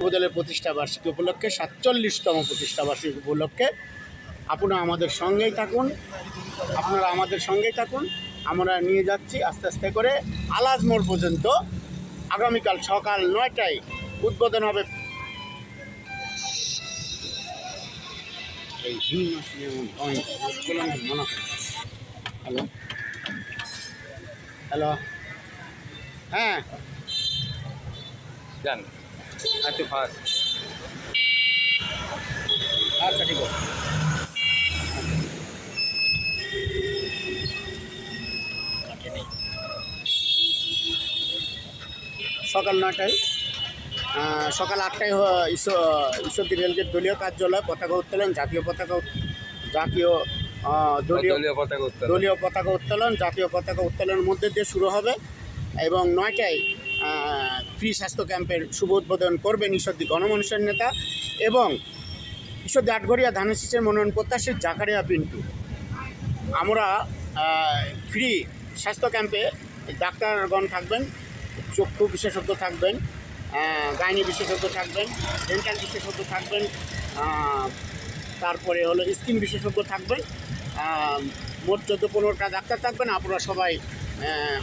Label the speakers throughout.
Speaker 1: যুবদলের প্রতিষ্ঠা বার্ষিকী উপলক্ষে সাতচল্লিশতম প্রতিষ্ঠা বার্ষিকী উপলক্ষে আপনারা আমাদের সঙ্গেই থাকুন। আপনারা আমাদের সঙ্গেই থাকুন। আমরা নিয়ে যাচ্ছি আস্তে আস্তে করে আলাজ মোড় পর্যন্ত। আগামীকাল সকাল নয়টায় উদ্বোধন হবে। হ্যালো? হ্যালো? হ্যাঁ?
Speaker 2: যান
Speaker 1: আচ্ছা ঠিক আছে। সকাল নটায় সকাল আটটায় ঈশ্বরদী রেলগেট দলীয় কার্যালয় পতাকা উত্তোলন জাতীয় পতাকা জাতীয় দলীয়
Speaker 2: দলীয় পতাকা উত্তোলন।
Speaker 1: দলীয় পতাকা উত্তোলন জাতীয় পতাকা উত্তোলনের মধ্যে দিয়ে শুরু হবে এবং নয়টায় ফ্রি স্বাস্থ্য ক্যাম্পের শুভ উদ্বোধন করবেন ঈশ্বরদী গণমানুষের নেতা এবং ঈশ্বরদী আটঘরিয়া ধানের শীষের মনোনয়ন প্রত্যাশী জাকারিয়া পিন্টু। আমরা ফ্রি স্বাস্থ্য ক্যাম্পে ডাক্তারগণ থাকবেন চক্ষু বিশেষজ্ঞ থাকবেন গাইনি বিশেষজ্ঞ থাকবেন ডেন্টাল বিশেষজ্ঞ থাকবেন তারপরে হলো স্কিন বিশেষজ্ঞ থাকবেন মোট চোদ্দ পনেরোটা ডাক্তার থাকবেন আপনারা সবাই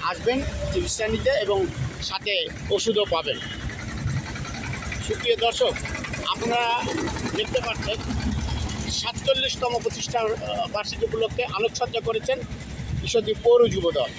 Speaker 1: আসবেন চিকিৎসা নিতে এবং সাথে ওষুধও পাবেন। সুপ্রিয় দর্শক আপনারা দেখতে পাচ্ছেন সাতচল্লিশতম প্রতিষ্ঠার আহ, বার্ষিকী উপলক্ষে আলোকসজ্জা করেছেন ঈশ্বরদী পৌর যুবদল